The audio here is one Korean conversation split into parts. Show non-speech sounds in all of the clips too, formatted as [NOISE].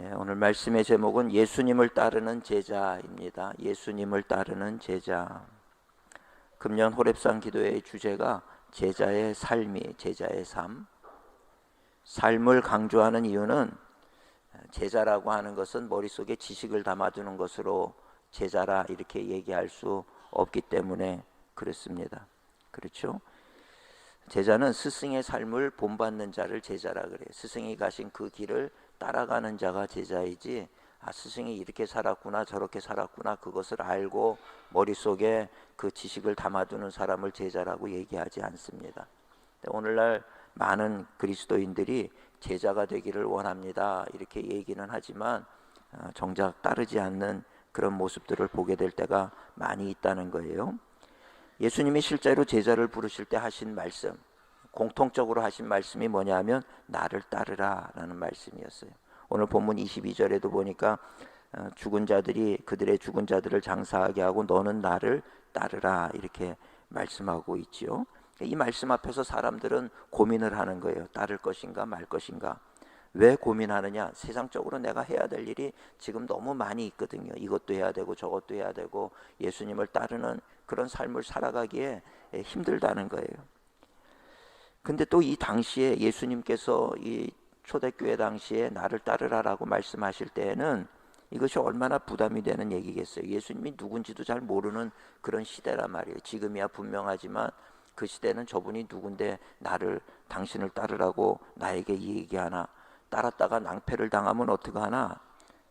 예, 오늘 말씀의 제목은 예수님을 따르는 제자입니다. 예수님을 따르는 제자. 금년 호랩산 기도회의 주제가 제자의 삶이 제자의 삶. 삶을 강조하는 이유는 제자라고 하는 것은 머릿속에 지식을 담아두는 것으로 제자라 이렇게 얘기할 수 없기 때문에 그렇습니다. 그렇죠? 제자는 스승의 삶을 본받는 자를 제자라 그래요. 스승이 가신 그 길을 따라가는 자가 제자이지 아 스승이 이렇게 살았구나 저렇게 살았구나 그것을 알고 머릿속에 그 지식을 담아두는 사람을 제자라고 얘기하지 않습니다. 오늘날 많은 그리스도인들이 제자가 되기를 원합니다. 이렇게 얘기는 하지만 어, 정작 따르지 않는 그런 모습들을 보게 될 때가 많이 있다는 거예요. 예수님이 실제로 제자를 부르실 때 하신 말씀, 공통적으로 하신 말씀이 뭐냐면 나를 따르라라는 말씀이었어요. 오늘 본문 22절에도 보니까 어, 죽은 자들이 그들의 죽은 자들을 장사하게 하고 너는 나를 따르라 이렇게 말씀하고 있지요. 이 말씀 앞에서 사람들은 고민을 하는 거예요. 따를 것인가 말 것인가. 왜 고민하느냐? 세상적으로 내가 해야 될 일이 지금 너무 많이 있거든요. 이것도 해야 되고 저것도 해야 되고 예수님을 따르는 그런 삶을 살아가기에 힘들다는 거예요. 근데 또 이 당시에 예수님께서 이 초대교회 당시에 나를 따르라라고 말씀하실 때에는 이것이 얼마나 부담이 되는 얘기겠어요. 예수님이 누군지도 잘 모르는 그런 시대란 말이에요. 지금이야 분명하지만 그 시대는 저분이 누군데 나를 당신을 따르라고 나에게 얘기하나 따랐다가 낭패를 당하면 어떡 하나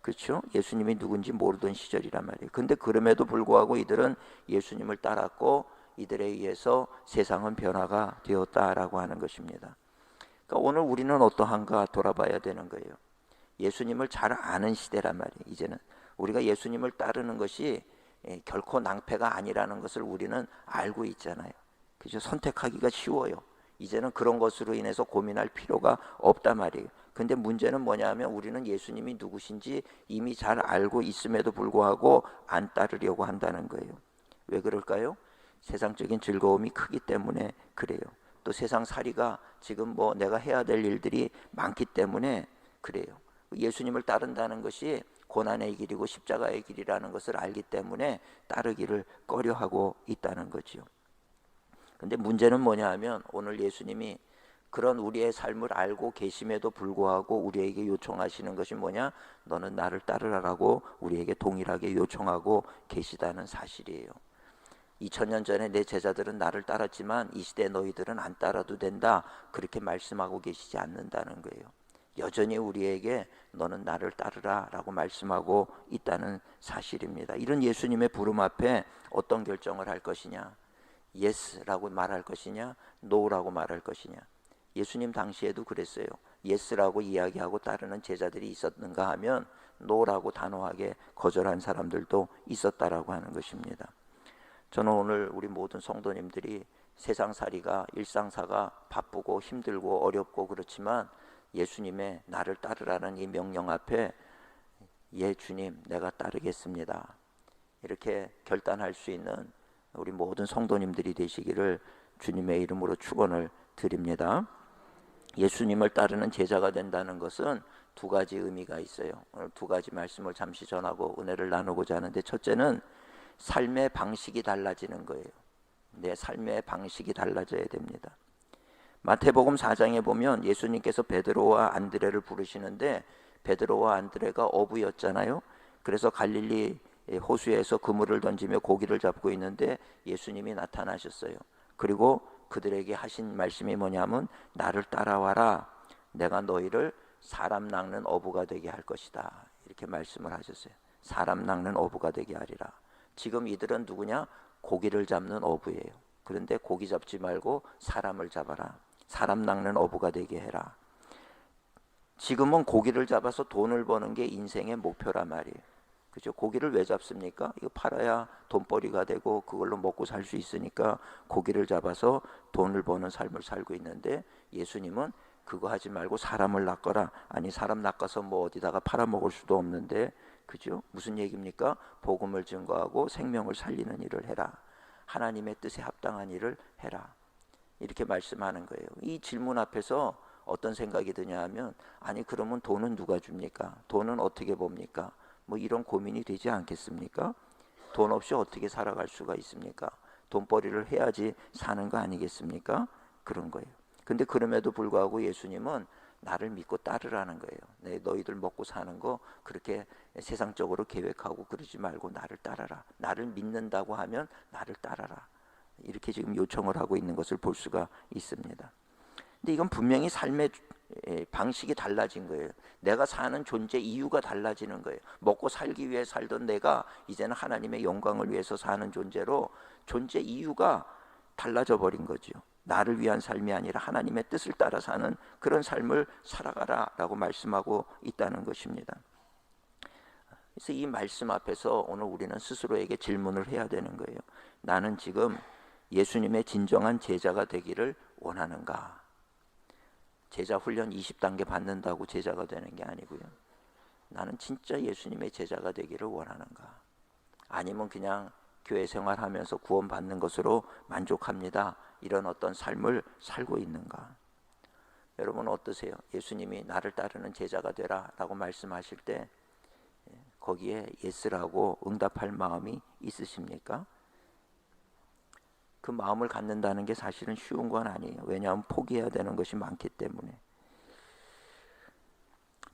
그렇죠? 예수님이 누군지 모르던 시절이란 말이에요. 근데 그럼에도 불구하고 이들은 예수님을 따랐고 이들에 의해서 세상은 변화가 되었다라고 하는 것입니다. 그러니까 오늘 우리는 어떠한가 돌아봐야 되는 거예요. 예수님을 잘 아는 시대란 말이에요. 이제는 우리가 예수님을 따르는 것이 예, 결코 낭패가 아니라는 것을 우리는 알고 있잖아요. 그죠? 선택하기가 쉬워요. 이제는 그런 것으로 인해서 고민할 필요가 없단 말이에요. 근데 문제는 뭐냐면 우리는 예수님이 누구신지 이미 잘 알고 있음에도 불구하고 안 따르려고 한다는 거예요. 왜 그럴까요? 세상적인 즐거움이 크기 때문에 그래요. 또 세상 살이가 지금 뭐 내가 해야 될 일들이 많기 때문에 그래요. 예수님을 따른다는 것이 고난의 길이고 십자가의 길이라는 것을 알기 때문에 따르기를 꺼려하고 있다는 거지요. 근데 문제는 뭐냐 하면 오늘 예수님이 그런 우리의 삶을 알고 계심에도 불구하고 우리에게 요청하시는 것이 뭐냐? 너는 나를 따르라라고 우리에게 동일하게 요청하고 계시다는 사실이에요. 2000년 전에 내 제자들은 나를 따랐지만 이 시대 너희들은 안 따라도 된다. 그렇게 말씀하고 계시지 않는다는 거예요. 여전히 우리에게 너는 나를 따르라라고 말씀하고 있다는 사실입니다. 이런 예수님의 부름 앞에 어떤 결정을 할 것이냐? 예스라고 말할 것이냐? 노라고 말할 것이냐? 예수님 당시에도 그랬어요. 예스라고 이야기하고 따르는 제자들이 있었는가 하면 노라고 단호하게 거절한 사람들도 있었다라고 하는 것입니다. 저는 오늘 우리 모든 성도님들이 세상살이가 일상사가 바쁘고 힘들고 어렵고 그렇지만 예수님의 나를 따르라는 이 명령 앞에 예 주님 내가 따르겠습니다. 이렇게 결단할 수 있는 우리 모든 성도님들이 되시기를 주님의 이름으로 축원을 드립니다. 예수님을 따르는 제자가 된다는 것은 두 가지 의미가 있어요. 오늘 두 가지 말씀을 잠시 전하고 은혜를 나누고자 하는데 첫째는 삶의 방식이 달라지는 거예요. 내 삶의 방식이 달라져야 됩니다. 마태복음 4장에 보면 예수님께서 베드로와 안드레를 부르시는데 베드로와 안드레가 어부였잖아요. 그래서 갈릴리 호수에서 그물을 던지며 고기를 잡고 있는데 예수님이 나타나셨어요. 그리고 그들에게 하신 말씀이 뭐냐면 나를 따라와라. 내가 너희를 사람 낚는 어부가 되게 할 것이다. 이렇게 말씀을 하셨어요. 사람 낚는 어부가 되게 하리라. 지금 이들은 누구냐? 고기를 잡는 어부예요. 그런데 고기 잡지 말고 사람을 잡아라. 사람 낚는 어부가 되게 해라. 지금은 고기를 잡아서 돈을 버는 게 인생의 목표란 말이에요. 그죠? 고기를 왜 잡습니까? 이거 팔아야 돈벌이가 되고 그걸로 먹고 살 수 있으니까 고기를 잡아서 돈을 버는 삶을 살고 있는데 예수님은 그거 하지 말고 사람을 낚거라. 아니 사람 낚아서 뭐 어디다가 팔아먹을 수도 없는데 그죠? 무슨 얘기입니까? 복음을 증거하고 생명을 살리는 일을 해라. 하나님의 뜻에 합당한 일을 해라. 이렇게 말씀하는 거예요. 이 질문 앞에서 어떤 생각이 드냐 하면 아니 그러면 돈은 누가 줍니까? 돈은 어떻게 봅니까? 뭐 이런 고민이 되지 않겠습니까? 돈 없이 어떻게 살아갈 수가 있습니까? 돈벌이를 해야지 사는 거 아니겠습니까? 그런 거예요. 근데 그럼에도 불구하고 예수님은 나를 믿고 따르라는 거예요. 네, 너희들 먹고 사는 거 그렇게 세상적으로 계획하고 그러지 말고 나를 따라라. 나를 믿는다고 하면 나를 따라라. 이렇게 지금 요청을 하고 있는 것을 볼 수가 있습니다. 근데 이건 분명히 삶의 방식이 달라진 거예요. 내가 사는 존재 이유가 달라지는 거예요. 먹고 살기 위해 살던 내가 이제는 하나님의 영광을 위해서 사는 존재로 존재 이유가 달라져 버린 거죠. 나를 위한 삶이 아니라 하나님의 뜻을 따라 사는 그런 삶을 살아가라 라고 말씀하고 있다는 것입니다. 그래서 이 말씀 앞에서 오늘 우리는 스스로에게 질문을 해야 되는 거예요. 나는 지금 예수님의 진정한 제자가 되기를 원하는가? 제자 훈련 20단계 받는다고 제자가 되는 게 아니고요. 나는 진짜 예수님의 제자가 되기를 원하는가? 아니면 그냥 교회 생활하면서 구원받는 것으로 만족합니다. 이런 어떤 삶을 살고 있는가? 여러분 어떠세요? 예수님이 나를 따르는 제자가 되라라고 말씀하실 때 예, 거기에 예스라고 응답할 마음이 있으십니까? 그 마음을 갖는다는 게 사실은 쉬운 건 아니에요. 왜냐하면 포기해야 되는 것이 많기 때문에.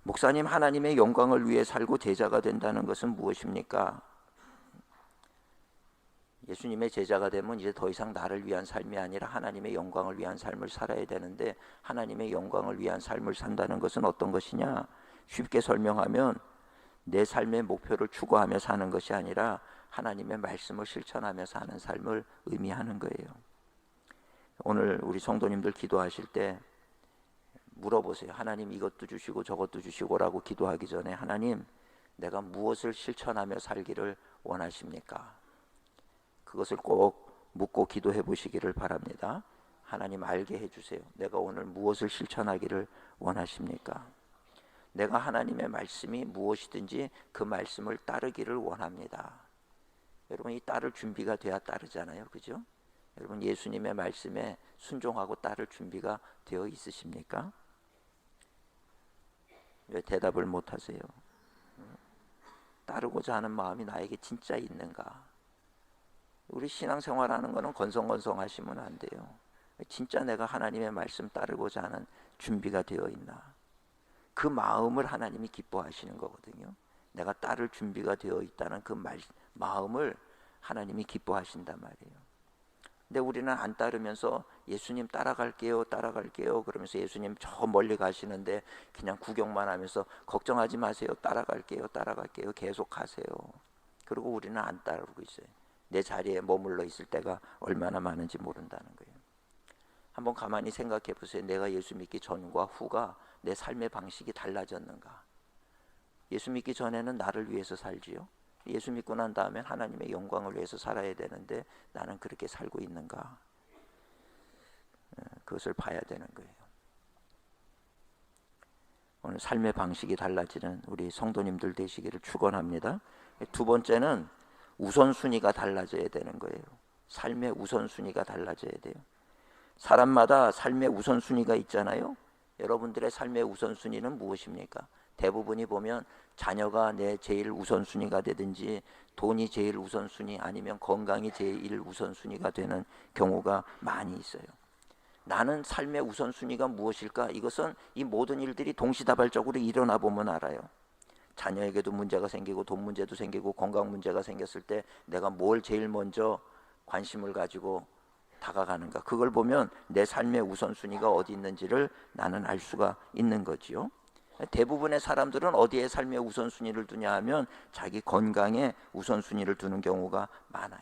목사님 하나님의 영광을 위해 살고 제자가 된다는 것은 무엇입니까? 예수님의 제자가 되면 이제 더 이상 나를 위한 삶이 아니라 하나님의 영광을 위한 삶을 살아야 되는데 하나님의 영광을 위한 삶을 산다는 것은 어떤 것이냐? 쉽게 설명하면 내 삶의 목표를 추구하며 사는 것이 아니라 하나님의 말씀을 실천하며 사는 삶을 의미하는 거예요. 오늘 우리 성도님들 기도하실 때 물어보세요. 하나님 이것도 주시고 저것도 주시고라고 기도하기 전에 하나님 내가 무엇을 실천하며 살기를 원하십니까? 그것을 꼭 묻고 기도해 보시기를 바랍니다. 하나님 알게 해주세요. 내가 오늘 무엇을 실천하기를 원하십니까? 내가 하나님의 말씀이 무엇이든지 그 말씀을 따르기를 원합니다. 여러분 이 따를 준비가 돼야 따르잖아요. 그죠? 여러분 예수님의 말씀에 순종하고 따를 준비가 되어 있으십니까? 왜 대답을 못 하세요? 따르고자 하는 마음이 나에게 진짜 있는가? 우리 신앙생활하는 거는 건성건성하시면 안 돼요. 진짜 내가 하나님의 말씀 따르고자 하는 준비가 되어 있나? 그 마음을 하나님이 기뻐하시는 거거든요. 내가 따를 준비가 되어 있다는 그 말, 마음을 하나님이 기뻐하신단 말이에요. 근데 우리는 안 따르면서 예수님 따라갈게요, 따라갈게요. 그러면서 예수님 저 멀리 가시는데 그냥 구경만 하면서 걱정하지 마세요, 따라갈게요, 따라갈게요. 계속 가세요. 그리고 우리는 안 따르고 있어요. 내 자리에 머물러 있을 때가 얼마나 많은지 모른다는 거예요. 한번 가만히 생각해 보세요. 내가 예수 믿기 전과 후가 내 삶의 방식이 달라졌는가? 예수 믿기 전에는 나를 위해서 살지요. 예수 믿고 난 다음엔 하나님의 영광을 위해서 살아야 되는데 나는 그렇게 살고 있는가? 어, 그것을 봐야 되는 거예요. 오늘 삶의 방식이 달라지는 우리 성도님들 되시기를 축원합니다. 두 번째는 우선순위가 달라져야 되는 거예요. 삶의 우선순위가 달라져야 돼요. 사람마다 삶의 우선순위가 있잖아요. 여러분들의 삶의 우선순위는 무엇입니까? 대부분이 보면 자녀가 내 제일 우선순위가 되든지 돈이 제일 우선순위 아니면 건강이 제일 우선순위가 되는 경우가 많이 있어요. 나는 삶의 우선순위가 무엇일까? 이것은 이 모든 일들이 동시다발적으로 일어나 보면 알아요. 자녀에게도 문제가 생기고 돈 문제도 생기고 건강 문제가 생겼을 때 내가 뭘 제일 먼저 관심을 가지고 다가가는가 그걸 보면 내 삶의 우선순위가 어디 있는지를 나는 알 수가 있는 거지요. 대부분의 사람들은 어디에 삶의 우선순위를 두냐 하면 자기 건강에 우선순위를 두는 경우가 많아요.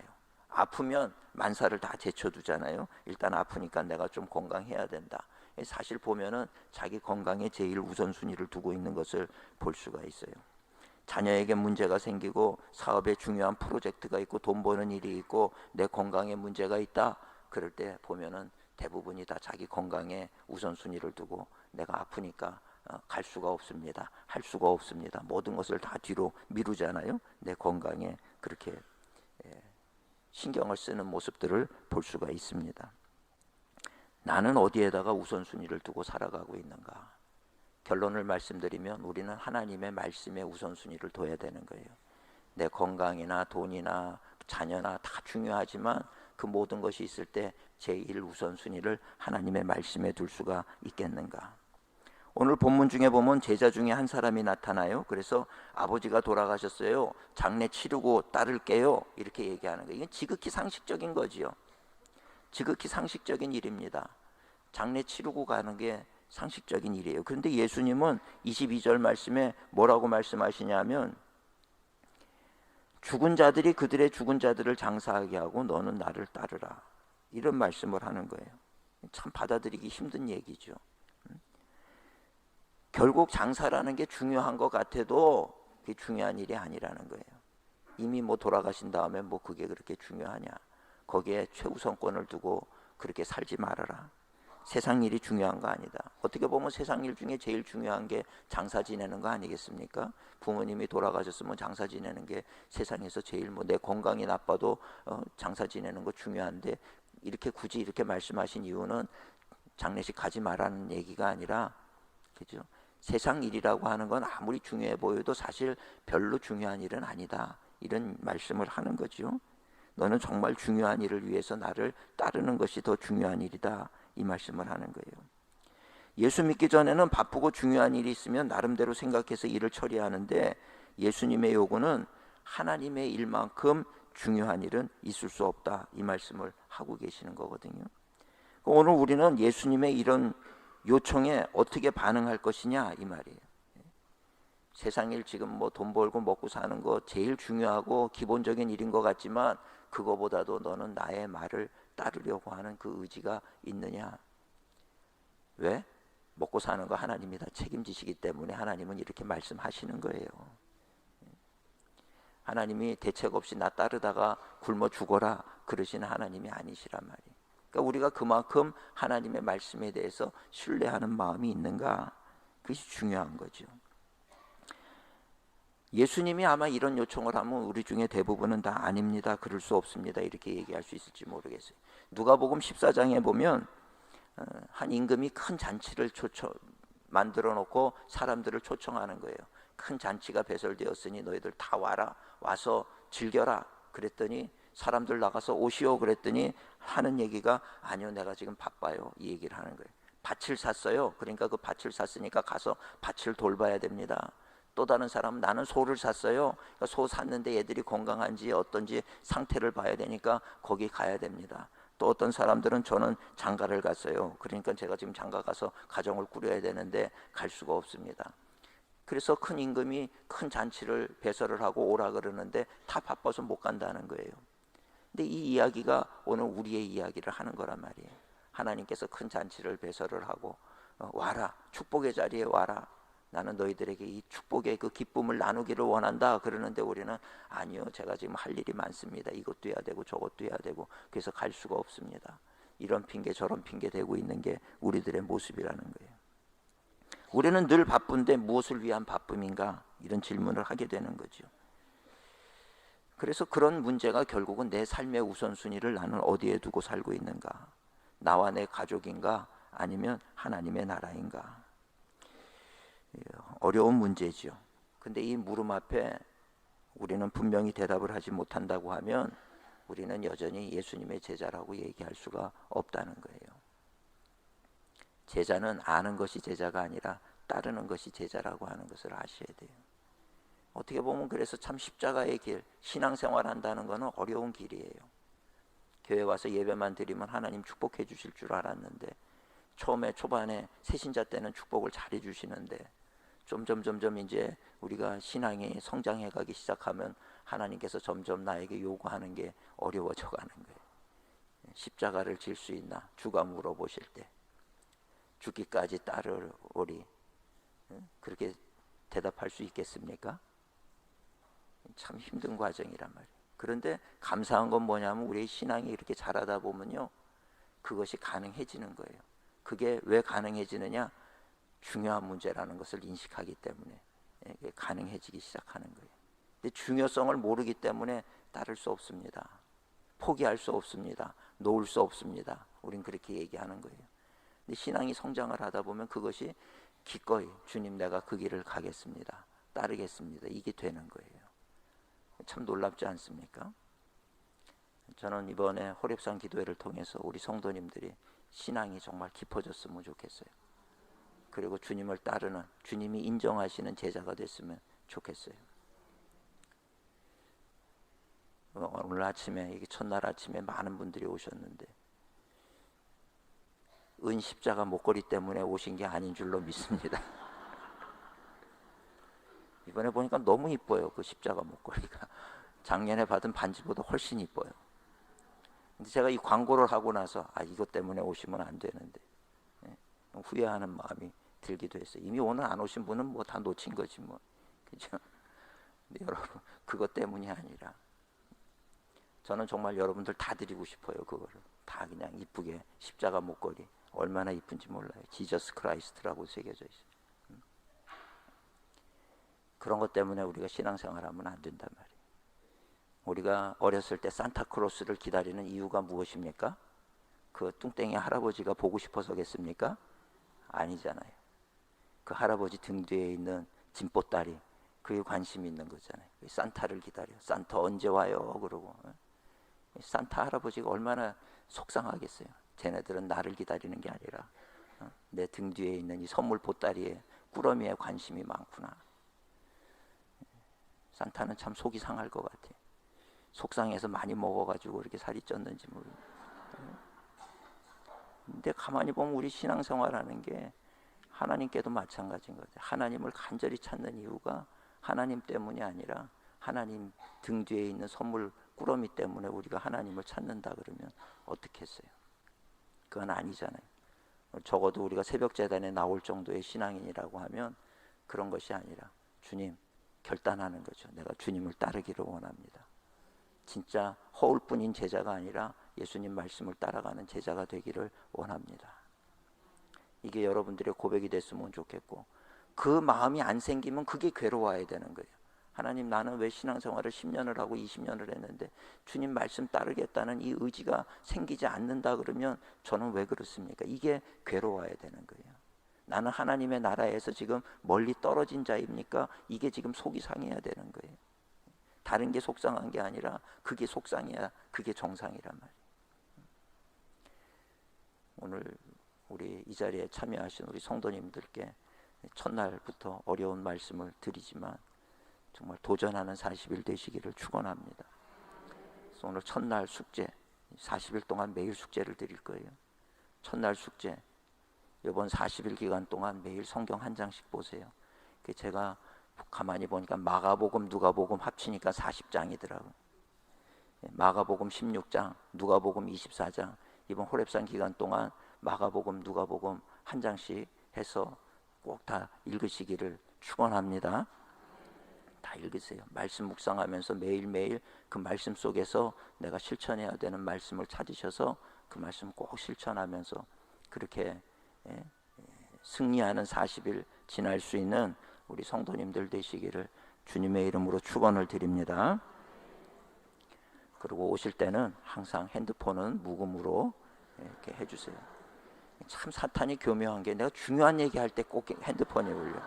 아프면 만사를 다 제쳐두잖아요. 일단 아프니까 내가 좀 건강해야 된다. 사실 보면은 자기 건강에 제일 우선순위를 두고 있는 것을 볼 수가 있어요. 자녀에게 문제가 생기고 사업에 중요한 프로젝트가 있고 돈 버는 일이 있고 내 건강에 문제가 있다. 그럴 때 보면은 대부분이 다 자기 건강에 우선순위를 두고 내가 아프니까 어, 갈 수가 없습니다. 할 수가 없습니다. 모든 것을 다 뒤로 미루잖아요. 내 건강에 그렇게 예, 신경을 쓰는 모습들을 볼 수가 있습니다. 나는 어디에다가 우선순위를 두고 살아가고 있는가? 결론을 말씀드리면 우리는 하나님의 말씀에 우선순위를 둬야 되는 거예요. 내 건강이나 돈이나 자녀나 다 중요하지만 그 모든 것이 있을 때 제1 우선순위를 하나님의 말씀에 둘 수가 있겠는가? 오늘 본문 중에 보면 제자 중에 한 사람이 나타나요. 그래서 아버지가 돌아가셨어요. 장례 치르고 따를게요. 이렇게 얘기하는 거예요. 이건 지극히 상식적인 거지요. 지극히 상식적인 일입니다. 장례 치르고 가는 게 상식적인 일이에요. 그런데 예수님은 22절 말씀에 뭐라고 말씀하시냐면 죽은 자들이 그들의 죽은 자들을 장사하게 하고 너는 나를 따르라. 이런 말씀을 하는 거예요. 참 받아들이기 힘든 얘기죠. 결국 장사라는 게 중요한 것 같아도 그게 중요한 일이 아니라는 거예요. 이미 뭐 돌아가신 다음에 뭐 그게 그렇게 중요하냐. 거기에 최우선권을 두고 그렇게 살지 말아라. 세상 일이 중요한 거 아니다. 어떻게 보면 세상 일 중에 제일 중요한 게 장사 지내는 거 아니겠습니까? 부모님이 돌아가셨으면 장사 지내는 게 세상에서 제일 뭐 내 건강이 나빠도 어, 장사 지내는 거 중요한데 이렇게 굳이 이렇게 말씀하신 이유는 장례식 가지 말라는 얘기가 아니라 그죠? 세상 일이라고 하는 건 아무리 중요해 보여도 사실 별로 중요한 일은 아니다. 이런 말씀을 하는 거죠. 너는 정말 중요한 일을 위해서 나를 따르는 것이 더 중요한 일이다. 이 말씀을 하는 거예요. 예수 믿기 전에는 바쁘고 중요한 일이 있으면 나름대로 생각해서 일을 처리하는데 예수님의 요구는 하나님의 일만큼 중요한 일은 있을 수 없다. 이 말씀을 하고 계시는 거거든요. 오늘 우리는 예수님의 이런 요청에 어떻게 반응할 것이냐 이 말이에요. 세상 일 지금 뭐 돈 벌고 먹고 사는 거 제일 중요하고 기본적인 일인 것 같지만 그거보다도 너는 나의 말을 따르려고 하는 그 의지가 있느냐? 왜? 먹고 사는 거 하나님이 다 책임지시기 때문에 하나님은 이렇게 말씀하시는 거예요. 하나님이 대책 없이 나 따르다가 굶어 죽어라 그러시는 하나님이 아니시란 말이에요. 그러니까 우리가 그만큼 하나님의 말씀에 대해서 신뢰하는 마음이 있는가? 그것이 중요한 거죠. 예수님이 아마 이런 요청을 하면 우리 중에 대부분은 다 아닙니다. 그럴 수 없습니다. 이렇게 얘기할 수 있을지 모르겠어요. 누가복음 14장에 보면 어, 한 임금이 큰 잔치를 초청 만들어 놓고 사람들을 초청하는 거예요. 큰 잔치가 배설되었으니 너희들 다 와라. 와서 즐겨라. 그랬더니 사람들 나가서 오시오 그랬더니 하는 얘기가 아니요 내가 지금 바빠요 이 얘기를 하는 거예요 밭을 샀어요 그러니까 그 밭을 샀으니까 가서 밭을 돌봐야 됩니다 또 다른 사람은 나는 소를 샀어요. 그러니까 소 샀는데 얘들이 건강한지 어떤지 상태를 봐야 되니까 거기 가야 됩니다. 또 어떤 사람들은 저는 장가를 갔어요. 그러니까 제가 지금 장가 가서 가정을 꾸려야 되는데 갈 수가 없습니다. 그래서 큰 임금이 큰 잔치를 배설을 하고 오라 그러는데 다 바빠서 못 간다는 거예요. 근데 이 이야기가 오늘 우리의 이야기를 하는 거란 말이에요. 하나님께서 큰 잔치를 배설을 하고 어, 와라 축복의 자리에 와라 나는 너희들에게 이 축복의 그 기쁨을 나누기를 원한다. 그러는데 우리는 아니요. 제가 지금 할 일이 많습니다. 이것도 해야 되고 저것도 해야 되고 그래서 갈 수가 없습니다. 이런 핑계 저런 핑계 대고 있는 게 우리들의 모습이라는 거예요. 우리는 늘 바쁜데 무엇을 위한 바쁨인가? 이런 질문을 하게 되는 거죠. 그래서 그런 문제가 결국은 내 삶의 우선순위를 나는 어디에 두고 살고 있는가? 나와 내 가족인가? 아니면 하나님의 나라인가? 어려운 문제지요. 근데 이 물음 앞에 우리는 분명히 대답을 하지 못한다고 하면 우리는 여전히 예수님의 제자라고 얘기할 수가 없다는 거예요. 제자는 아는 것이 제자가 아니라 따르는 것이 제자라고 하는 것을 아셔야 돼요. 어떻게 보면 그래서 참 십자가의 길, 신앙생활 한다는 것은 어려운 길이에요. 교회 와서 예배만 드리면 하나님 축복해 주실 줄 알았는데 처음에 초반에 새신자 때는 축복을 잘해 주시는데 점점 점점 이제 우리가 신앙이 성장해 가기 시작하면 하나님께서 점점 나에게 요구하는 게 어려워져 가는 거예요. 십자가를 질 수 있나? 주가 물어보실 때 죽기까지 따르오리 그렇게 대답할 수 있겠습니까? 참 힘든 과정이란 말이에요. 그런데 감사한 건 뭐냐면 우리의 신앙이 이렇게 자라다 보면요. 그것이 가능해지는 거예요. 그게 왜 가능해지느냐? 중요한 문제라는 것을 인식하기 때문에 가능해지기 시작하는 거예요. 근데 중요성을 모르기 때문에 따를 수 없습니다. 포기할 수 없습니다. 놓을 수 없습니다. 우린 그렇게 얘기하는 거예요. 근데 신앙이 성장을 하다 보면 그것이 기꺼이 주님 내가 그 길을 가겠습니다. 따르겠습니다. 이게 되는 거예요. 참 놀랍지 않습니까? 저는 이번에 호랩산 기도회를 통해서 우리 성도님들이 신앙이 정말 깊어졌으면 좋겠어요. 그리고 주님을 따르는 주님이 인정하시는 제자가 됐으면 좋겠어요. 어, 오늘 아침에 이게 첫날 아침에 많은 분들이 오셨는데 은 십자가 목걸이 때문에 오신 게 아닌 줄로 믿습니다. [LAUGHS] 이번에 보니까 너무 이뻐요 그 십자가 목걸이가 작년에 받은 반지보다 훨씬 이뻐요. 근데 제가 이 광고를 하고 나서 아 이것 때문에 오시면 안 되는데 예, 후회하는 마음이 들기도 했어요. 이미 오늘 안 오신 분은 뭐 다 놓친 거지 뭐 그죠? 여러분 그것 때문이 아니라 저는 정말 여러분들 다 드리고 싶어요 그거를 다 그냥 이쁘게 십자가 목걸이 얼마나 이쁜지 몰라요. 지저스 크라이스트라고 새겨져 있어요. 음. 그런 것 때문에 우리가 신앙생활하면 안 된단 말이에요. 우리가 어렸을 때 산타크로스를 기다리는 이유가 무엇입니까? 그 뚱땡이 할아버지가 보고 싶어서겠습니까? 아니잖아요. 그 할아버지 등 뒤에 있는 진보딸이 그에 관심이 있는 거잖아요. 산타를 기다려. 산타 언제 와요? 그러고 어? 산타 할아버지가 얼마나 속상하겠어요. 쟤네들은 나를 기다리는 게 아니라 어? 내등 뒤에 있는 이 선물 보따리에 꾸러미에 관심이 많구나. 산타는 참 속이 상할 것 같아. 속상해서 많이 먹어가지고 이렇게 살이 쪘는지 모르. 근데 가만히 보면 우리 신앙생활하는 게 하나님께도 마찬가지인 거죠. 하나님을 간절히 찾는 이유가 하나님 때문이 아니라 하나님 등 뒤에 있는 선물 꾸러미 때문에 우리가 하나님을 찾는다 그러면 어떻게 했어요? 그건 아니잖아요. 적어도 우리가 새벽 재단에 나올 정도의 신앙인이라고 하면 그런 것이 아니라 주님 결단하는 거죠. 내가 주님을 따르기를 원합니다. 진짜 허울뿐인 제자가 아니라 예수님 말씀을 따라가는 제자가 되기를 원합니다. 이게 여러분들의 고백이 됐으면 좋겠고 그 마음이 안 생기면 그게 괴로워야 되는 거예요. 하나님 나는 왜 신앙생활을 10년을 하고 20년을 했는데 주님 말씀 따르겠다는 이 의지가 생기지 않는다 그러면 저는 왜 그렇습니까? 이게 괴로워야 되는 거예요. 나는 하나님의 나라에서 지금 멀리 떨어진 자입니까? 이게 지금 속이 상해야 되는 거예요. 다른 게 속상한 게 아니라 그게 속상해야 그게 정상이란 말이에요. 오늘 우리 이 자리에 참여하신 우리 성도님들께 첫날부터 어려운 말씀을 드리지만 정말 도전하는 40일 되시기를 축원합니다. 오늘 첫날 숙제 40일 동안 매일 숙제를 드릴 거예요. 첫날 숙제 이번 40일 기간 동안 매일 성경 한 장씩 보세요. 제가 가만히 보니까 마가복음, 누가복음 합치니까 40장이더라고. 마가복음 16장, 누가복음 24장. 이번 호랩산 기간 동안 마가복음, 누가복음 한 장씩 해서 꼭 다 읽으시기를 축원합니다. 다 읽으세요. 말씀 묵상하면서 매일매일 그 말씀 속에서 내가 실천해야 되는 말씀을 찾으셔서 그 말씀 꼭 실천하면서 그렇게 예, 승리하는 40일 지날 수 있는 우리 성도님들 되시기를 주님의 이름으로 축원을 드립니다. 그리고 오실 때는 항상 핸드폰은 무음으로 이렇게 해주세요. 참 사탄이 교묘한 게 내가 중요한 얘기할 때 꼭 핸드폰이 울려.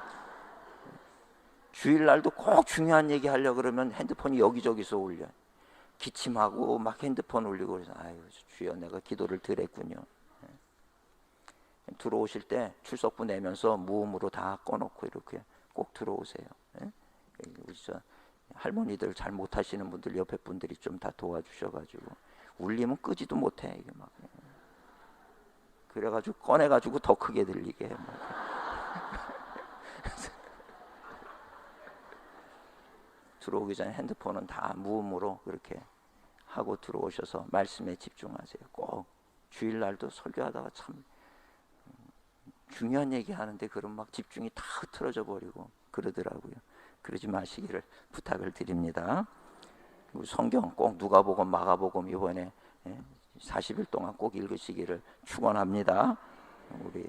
주일날도 꼭 중요한 얘기 하려 그러면 핸드폰이 여기저기서 울려. 기침하고 막 핸드폰 울리고 그래서 아유 주여 내가 기도를 드렸군요. 예. 들어오실 때 출석부 내면서 무음으로 다 꺼놓고 이렇게 꼭 들어오세요. 예? 우리 저 할머니들 잘 못하시는 분들 옆에 분들이 좀 다 도와주셔가지고 울리면 끄지도 못해 이게 막 예. 그래가지고 꺼내가지고 더 크게 들리게 해. [LAUGHS] 들어오기 전에 핸드폰은 다 무음으로 그렇게 하고 들어오셔서 말씀에 집중하세요. 꼭 주일날도 설교하다가 참 중요한 얘기 하는데 그런 막 집중이 다 흐트러져 버리고 그러더라고요. 그러지 마시기를 부탁을 드립니다. 성경 꼭 누가복음 마가복음 이번에 40일 예, 동안 꼭 읽으시기를 축원합니다. 우리